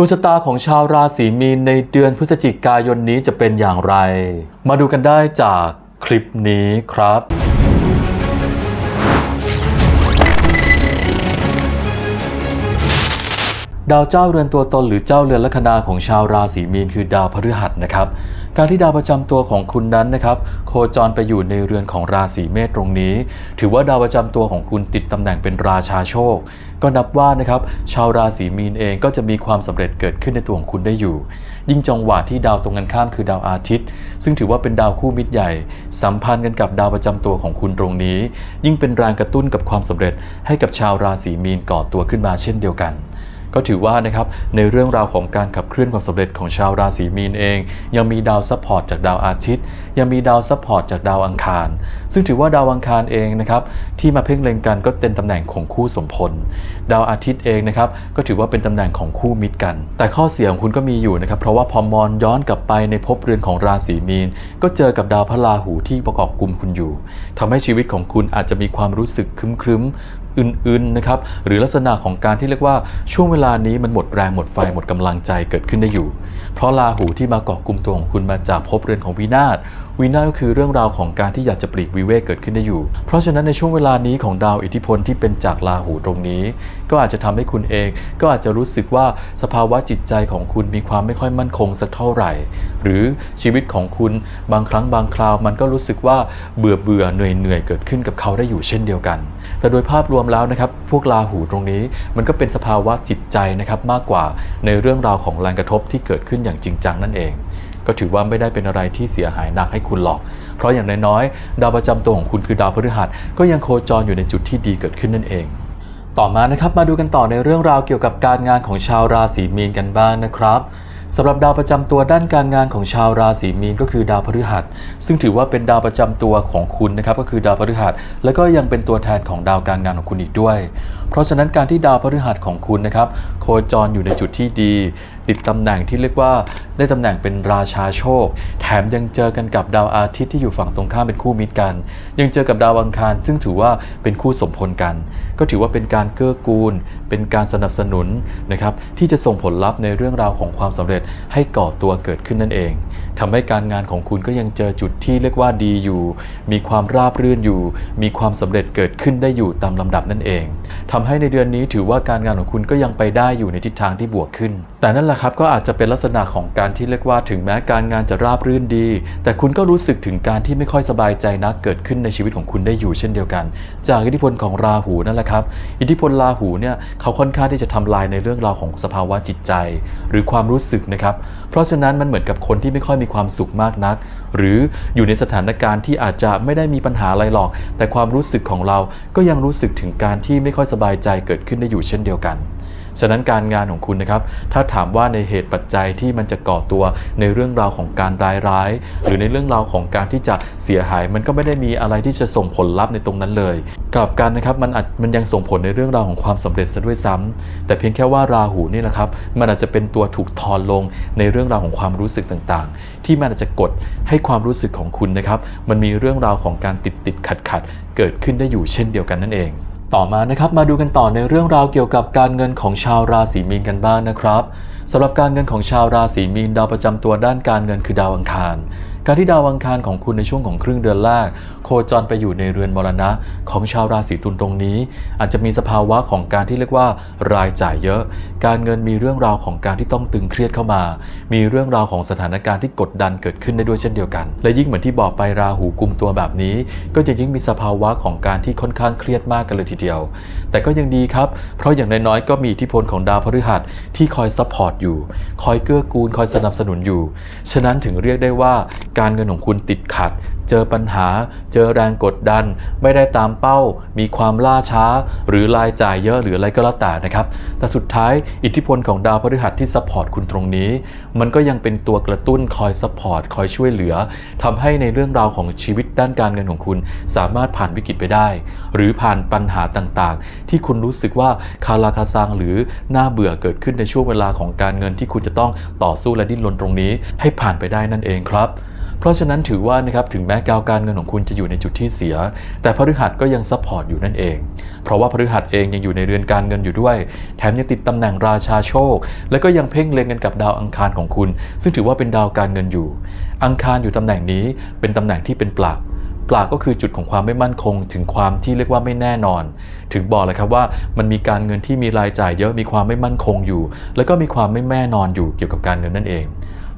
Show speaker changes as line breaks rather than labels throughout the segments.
ดวงชะตาของชาวราศีมีนในเดือนพฤศจิกายนนี้จะเป็นอย่างไร มาดูกันได้จากคลิปนี้ครับ ดาวเจ้าเรือนตัวตนหรือเจ้าเรือนลัคนาของชาวราศีมีนคือดาวพฤหัสนะครับ การที่ดาวประจำตัวของคุณนั้นนะครับโคจรไปอยู่ในเรือนของราศีเมษตรงนี้ ถือว่าดาวประจำตัวของคุณติดตำแหน่งเป็นราชาโชค ก็นับว่านะครับชาวราศีมีนเองก็จะมีความสำเร็จเกิดขึ้นในตัวของคุณได้อยู่ ยิ่งจังหวะที่ดาวตรงกันข้ามคือดาวอาทิตย์ ซึ่งถือว่าเป็นดาวคู่มิตรใหญ่ สัมพันธ์กันกับดาวประจำตัวของคุณตรงนี้ ยิ่งเป็นแรงกระตุ้นกับความสำเร็จให้กับชาวราศีมีนก่อตัวขึ้นมาเช่นเดียวกัน ก็ถือว่านะครับในเรื่องราวของการขับเคลื่อนความสำเร็จของชาวราศีมีนเอง ยังมีดาวซัพพอร์ตจากดาวอาทิตย์ ยังมีดาวซัพพอร์ตจากดาวอังคาร ซึ่งถือว่าดาวอังคารเองนะครับที่มาเพ่งเล็งกันก็เป็นตำแหน่งของคู่สมพล ดาวอาทิตย์เองนะครับก็ถือว่าเป็นตำแหน่งของคู่มิตรกัน แต่ข้อเสียของคุณก็มีอยู่นะครับเพราะว่าพอมองย้อนกลับไปในภพเรือนของราศีมีน ก็เจอกับดาวพระราหูที่ประกอบกลุ่มคุณอยู่ทำให้ชีวิตของคุณอาจจะมีความรู้สึกครึ้มๆ อื่นๆนะครับหรือลักษณะของการที่เรียกว่าช่วงเวลานี้มันหมดแรงหมดไฟหมดกำลังใจเกิดขึ้นได้อยู่ เพราะราหูที่มาเกาะกลุ่มตัวของคุณมาจากภพเรือนของวินาศ วินาก็คือเรื่องราวของการที่อยากจะปลีกวิเวกเกิดขึ้นได้อยู่ เพราะฉะนั้นในช่วงเวลานี้ของดาวอิทธิพลที่เป็นจากราหูตรงนี้ ก็อาจจะทำให้คุณเองก็อาจจะรู้สึกว่าสภาวะจิตใจของคุณมีความไม่ค่อยมั่นคงสักเท่าไหร่ หรือชีวิตของคุณบางครั้งบางคราว มันก็รู้สึกว่าเบื่อเบื่อเหนื่อยเหนื่อยเกิดขึ้นกับเขาได้อยู่เช่นเดียวกัน แต่โดยภาพรวมแล้วนะครับพวกราหูตรงนี้ มันก็เป็นสภาวะจิตใจนะครับมากกว่าในเรื่องราวของแรงกระทบที่เกิดขึ้นอย่างจริงจังนั่นเอง ก็ถือว่าไม่ได้เป็นอะไรที่เสียหายหนักให้คุณหรอก เพราะอย่างน้อยๆดาวประจำตัวของคุณคือดาวพฤหัส ก็ยังโคจรอยู่ในจุดที่ดีเกิดขึ้นนั่นเองต่อมานะครับมาดูกันต่อในเรื่องราวเกี่ยวกับการงานของชาวราศีมีนกันบ้างนะครับ สำหรับดาวประจำตัวด้านการงานของชาวราศีมีนก็คือดาวพฤหัส ซึ่งถือว่าเป็นดาวประจำตัวของคุณนะครับก็คือดาวพฤหัส และก็ยังเป็นตัวแทนของดาวการงานของคุณอีกด้วย เพราะฉะนั้นการที่ดาวพฤหัสของคุณนะครับโคจรอยู่ในจุดที่ดี ติดตำแหน่งที่เรียกว่าได้ตำแหน่งเป็นราชาโชค แถมยังเจอกันกับดาวอาทิตย์ที่อยู่ฝั่งตรงข้ามเป็นคู่มิตรกัน ยังเจอกับดาวอังคาร ซึ่งถือว่าเป็นคู่สมพลกัน ก็ถือว่าเป็นการเกื้อกูล เป็นการสนับสนุนนะครับที่จะส่งผลลัพธ์ในเรื่องราวของความสำเร็จให้ก่อตัวเกิดขึ้นนั่นเอง ทำให้การงานของคุณก็ยังเจอจุดที่เรียกว่าดีอยู่ มีความราบรื่นอยู่ มีความสำเร็จเกิดขึ้นได้อยู่ตามลำดับนั่นเองทำให้ในเดือนนี้ถือว่าการงานของคุณก็ยังไปได้อยู่ในทิศทางที่บวกขึ้น แต่นั่นแหละครับก็อาจจะเป็นลักษณะของการที่เรียกว่าถึงแม้การงานจะราบรื่นดี แต่คุณก็รู้สึกถึงการที่ไม่ค่อยสบายใจนักเกิดขึ้นในชีวิตของคุณได้อยู่เช่นเดียวกัน จากอิทธิพลของราหูนั่นแหละครับ อิทธิพลราหูเนี่ยเขาค่อนข้างที่จะทำลายในเรื่องราวของสภาวะจิตใจ หรือความรู้สึกนะครับ เพราะฉะนั้นมันเหมือนกับคนที่ไม่ค่อยมีความสุขมากนัก หรืออยู่ในสถานการณ์ที่อาจจะไม่ได้มีปัญหาอะไรหรอก แต่ความรู้สึกของเราก็ยังรู้สึกถึงการที่ไม่ค่อยสบายใจเกิดขึ้นได้อยู่เช่นเดียวกัน ฉะนั้นการงานของคุณนะครับ ถ้าถามว่าในเหตุปัจจัยที่มันจะก่อตัวในเรื่องราวของการร้ายร้าย หรือในเรื่องราวของการที่จะเสียหาย มันก็ไม่ได้มีอะไรที่จะส่งผลลัพธ์ในตรงนั้นเลยกลับกันนะครับมันอาจมันยังส่งผลในเรื่องราวของความสำเร็จซะด้วยซ้ำแต่เพียงแค่ว่าราหูนี่แหละครับ มันอาจจะเป็นตัวถูกทอนลงในเรื่องราวของความรู้สึกต่างๆ ที่มันอาจจะกดให้ความรู้สึกของคุณนะครับ มันมีเรื่องราวของการติดติดขัดขัดเกิดขึ้นได้อยู่เช่นเดียวกันนั่นเอง ต่อมานะครับมาดูกันต่อในเรื่องราวเกี่ยวกับการเงินของชาวราศีมีนกันบ้างนะครับสำหรับการเงินของชาวราศีมีนดาวประจำตัวด้านการเงินคือดาวอังคาร การที่ดาวอังคารของคุณในช่วงของครึ่งเดือนแรก โคจรไปอยู่ในเรือนมรณะของชาวราศีตุลตรงนี้ อาจจะมีสภาวะของการที่เรียกว่ารายจ่ายเยอะ การเงินมีเรื่องราวของการที่ต้องตึงเครียดเข้ามา มีเรื่องราวของสถานการณ์ที่กดดันเกิดขึ้นได้ด้วยเช่นเดียวกัน และยิ่งเหมือนที่บอกไปราหูกุมตัวแบบนี้ ก็จะยิ่งมีสภาวะของการที่ค่อนข้างเครียดมากกันเลยทีเดียว แต่ก็ยังดีครับ เพราะอย่างน้อยๆก็มีอิทธิพลของดาวพฤหัสที่คอยซัพพอร์ตอยู่ คอยเกื้อกูล คอยสนับสนุนอยู่ ฉะนั้นถึงเรียกได้ว่าการเงินของคุณติดขัด เจอปัญหา เจอแรงกดดัน ไม่ได้ตามเป้า มีความล่าช้า หรือรายจ่ายเยอะหรืออะไรก็แล้วแต่นะครับ แต่สุดท้ายอิทธิพลของดาวพฤหัสที่ซัพพอร์ตคุณตรงนี้ มันก็ยังเป็นตัวกระตุ้นคอยซัพพอร์ตคอยช่วยเหลือทำให้ในเรื่องราวของชีวิตด้านการเงินของคุณ สามารถผ่านวิกฤตไปได้ หรือผ่านปัญหาต่างๆ ที่คุณรู้สึกว่าคาราคาซังหรือน่าเบื่อเกิดขึ้นในช่วงเวลาของการเงินที่คุณจะต้องต่อสู้และดิ้นรนตรงนี้ ให้ผ่านไปได้นั่นเองครับ เพราะฉะนั้นถือว่านะครับถึงแม้กาวการเงินของคุณจะอยู่ในจุดที่เสีย แต่พฤหัสก็ยังซัพพอร์ตอยู่นั่นเอง เพราะว่าพฤหัสเองยังอยู่ในเรือนการเงินอยู่ด้วย แถมยังติดตำแหน่งราชาโชค และก็ยังเพ่งเล็งกันกับดาวอังคารของคุณ ซึ่งถือว่าเป็นดาวการเงินอยู่ อังคารอยู่ตำแหน่งนี้เป็นตำแหน่งที่เป็นปลักปลากก็คือจุดของความไม่มั่นคง ถึงความที่เรียกว่าไม่แน่นอน ถึงบอกเลยครับว่ามันมีการเงินที่มีรายจ่ายเยอะมีความไม่มั่นคงอยู่ แล้วก็มีความไม่แน่นอนอยู่เกี่ยวกับการเงินนั่นเอง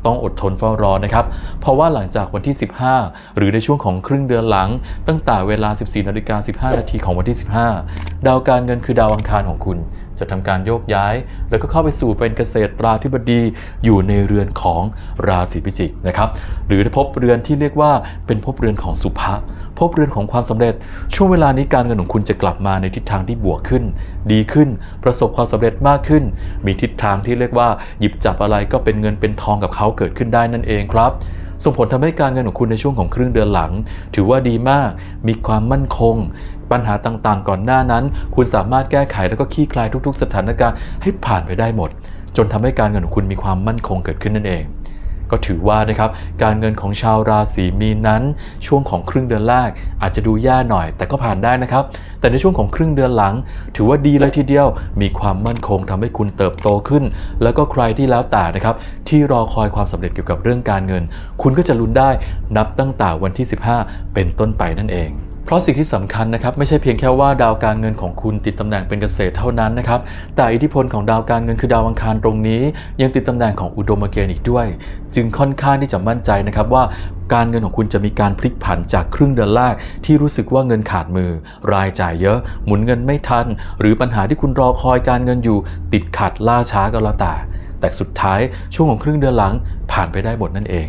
ต้องอดทนเฝ้ารอนะครับ เพราะว่าหลังจากวันที่ 15 หรือในช่วงของครึ่งเดือนหลัง ตั้งแต่เวลา 14นาฬิกา15 นาทีของวันที่ 15 ดาวการเงินคือดาวอังคารของคุณ จะทำการโยกย้าย แล้วก็เข้าไปสู่เป็นเกษตราธิบดีอยู่ในเรือนของราศีพิจิกนะครับ หรือพบเรือนที่เรียกว่าเป็นภพเรือนของสุภะพบเรือนของความสำเร็จช่วงเวลานี้การเงินของคุณจะกลับมาในทิศทางที่บวกขึ้น ดีขึ้น ประสบความสำเร็จมากขึ้น มีทิศทางที่เรียกว่า หยิบจับอะไรก็เป็นเงินเป็นทองกับเขาเกิดขึ้นได้นั่นเองครับส่งผลทำให้การเงินของคุณในช่วงของครึ่งเดือนหลัง ถือว่าดีมาก มีความมั่นคง ปัญหาต่างๆ ก่อนหน้านั้น คุณสามารถแก้ไขแล้วก็คลี่คลายทุกๆ สถานการณ์ให้ผ่านไปได้หมด จนทำให้การเงินของคุณมีความมั่นคงเกิดขึ้นนั่นเองก็ถือว่านะครับการเงินของชาวราศีมีนนั้น ช่วงของครึ่งเดือนแรกอาจจะดูแย่หน่อย แต่ก็ผ่านได้นะครับ แต่ในช่วงของครึ่งเดือนหลัง ถือว่าดีเลยทีเดียว มีความมั่นคงทำให้คุณเติบโตขึ้น แล้วก็ใครที่แล้วแต่นะครับที่รอคอยความสำเร็จเกี่ยวกับเรื่องการเงิน คุณก็จะลุ้นได้นับตั้งแต่วันที่ 15 เป็นต้นไปนั่นเอง เพราะสิ่งที่สำคัญนะครับไม่ใช่เพียงแค่ว่าดาวการเงินของคุณติดตำแหน่งเป็นเกษตรเท่านั้นนะครับแต่อิทธิพลของดาวการเงินคือดาวอังคารตรงนี้ ยังติดตำแหน่งของอุดมเกณฑ์อีกด้วย จึงค่อนข้างที่จะมั่นใจนะครับว่าการเงินของคุณจะมีการพลิกผันจากครึ่งเดือนแรกที่รู้สึกว่าเงินขาดมือ รายจ่ายเยอะ หมุนเงินไม่ทัน หรือปัญหาที่คุณรอคอยการเงินอยู่ ติดขัดล่าช้าก็แล้วแต่แต่สุดท้ายช่วงของครึ่งเดือนหลังผ่านไปได้หมดนั่นเอง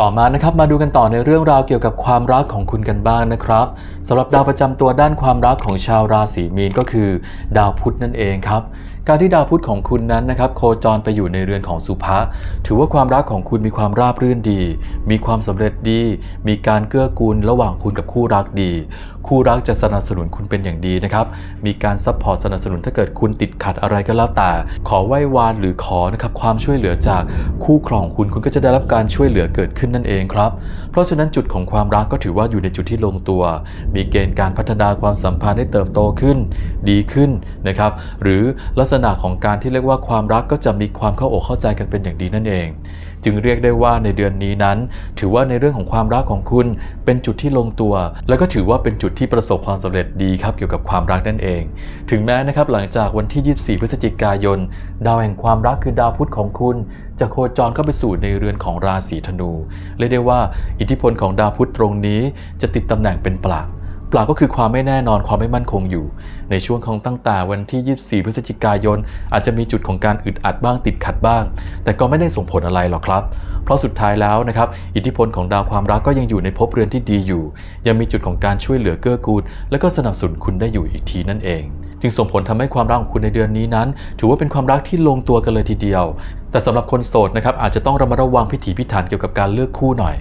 ต่อมานะครับมาดูกันต่อในเรื่องราวเกี่ยวกับความรักของคุณกันบ้างนะครับสำหรับดาวประจำตัวด้านความรักของชาวราศีมีนก็คือ ดาวพุธนั่นเองครับ การที่ดาวพุธของคุณนั้นนะครับโคจรไปอยู่ในเรือนของสุภะถือว่าความรักของคุณมีความราบรื่นดี มีความสำเร็จดี มีการเกื้อกูลระหว่างคุณกับคู่รักดี คู่รักจะสนับสนุนคุณเป็นอย่างดีนะครับ มีการซัพพอร์ตสนับสนุนถ้าเกิดคุณติดขัดอะไรก็แล้วแต่ ขอไหว้วานหรือขอนะครับความช่วยเหลือจากคู่ครองคุณคุณก็จะได้รับการช่วยเหลือเกิดขึ้นนั่นเองครับ เพราะฉะนั้นจุดของความรักก็ถือว่าอยู่ในจุดที่ลงตัว มีเกณฑ์การพัฒนาความสัมพันธ์ให้เติบโตขึ้น ดีขึ้นนะครับ หรือลักษณะของการที่เรียกว่าความรักก็จะมีความเข้าอกเข้าใจกันเป็นอย่างดีนั่นเอง จึงเรียกได้ว่าในเดือนนี้นั้น ถือว่าในเรื่องของความรักของคุณเป็นจุดที่ลงตัว แล้วก็ถือว่าเป็นจุดที่ประสบความสำเร็จดีครับเกี่ยวกับความรักนั่นเอง ถึงแม้นะครับหลังจากวันที่ 24 พฤศจิกายน ดาวแห่งความรักคือดาวพุธของคุณ จะโคจรเข้าไปสู่ในเรือนของราศีธนูเรียกได้ว่า อิทธิพลของดาวพุธตรงนี้จะติดตำแหน่งเป็นปลัก ปล่าก็คือความไม่แน่นอนความไม่มั่นคงอยู่ ในช่วงของตั้งแต่วันที่ 24 พฤศจิกายน อาจจะมีจุดของการอึดอัดบ้างติดขัดบ้าง แต่ก็ไม่ได้ส่งผลอะไรหรอกครับเพราะสุดท้ายแล้วนะครับ อิทธิพลของดาวความรักก็ยังอยู่ในภพเรือนที่ดีอยู่ ยังมีจุดของการช่วยเหลือเกื้อกูล และก็สนับสนุนคุณได้อยู่อีกทีนั่นเอง จึงส่งผลทำให้ความรักของคุณในเดือนนี้นั้น ถือว่าเป็นความรักที่ลงตัวกันเลยทีเดียว แต่สำหรับคนโสดนะครับอาจจะต้องระมัดระวังพิถีพิถันเกี่ยวกับการเลือกคู่หน่อย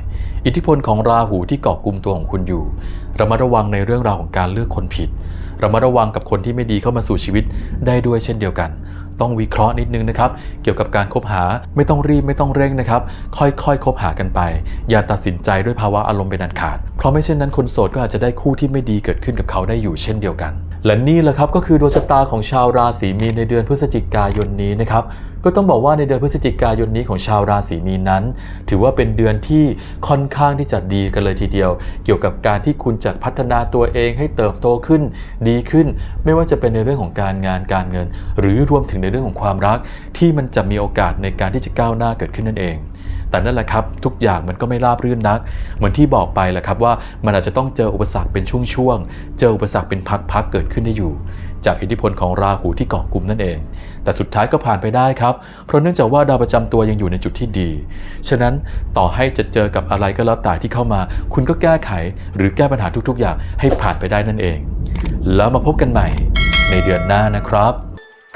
อิทธิพลของราหูที่เกาะกลุ่มตัวของคุณอยู่ระมัดระวังในเรื่องราวของการเลือกคนผิดระมัดระวังกับคนที่ไม่ดีเข้ามาสู่ชีวิตได้ด้วยเช่นเดียวกัน ต้องวิเคราะห์นิดนึงนะครับ เกี่ยวกับการคบหาไม่ต้องรีบไม่ต้องเร่งนะครับ ค่อยๆคบหากันไป อย่าตัดสินใจด้วยภาวะอารมณ์เป็นอันขาด เพราะไม่เช่นนั้นคนโสดก็อาจจะได้คู่ที่ไม่ดีเกิดขึ้นกับเขาได้อยู่เช่นเดียวกัน และนี่แหละครับก็คือดวงชะตาของชาวราศีมีนในเดือนพฤศจิกายนนี้นะครับก็ต้องบอกว่าในเดือนพฤศจิกายนนี้ของชาวราศีมีนนั้น ถือว่าเป็นเดือนที่ค่อนข้างที่จะดีกันเลยทีเดียว เกี่ยวกับการที่คุณจะพัฒนาตัวเองให้เติบโตขึ้น ดีขึ้น ไม่ว่าจะเป็นในเรื่องของการงานการเงิน หรือรวมถึงในเรื่องของความรัก ที่มันจะมีโอกาสในการที่จะก้าวหน้าเกิดขึ้นนั่นเอง แต่นั่นแหละครับทุกอย่างมันก็ไม่ราบรื่นนัก เหมือนที่บอกไปแหละครับว่ามันอาจจะต้องเจออุปสรรคเป็นช่วงๆ เจออุปสรรคเป็นพักๆเกิดขึ้นได้อยู่ จากอิทธิพลของราหูที่เกาะกลุ่มนั่นเอง แต่สุดท้ายก็ผ่านไปได้ครับ เพราะเนื่องจากว่าดาวประจำตัวยังอยู่ในจุดที่ดี ฉะนั้นต่อให้จะเจอกับอะไรก็แล้วแต่ที่เข้ามา คุณก็แก้ไข หรือแก้ปัญหาทุกๆ อย่างให้ผ่านไปได้นั่นเอง แล้วมาพบกันใหม่ในเดือนหน้านะครับ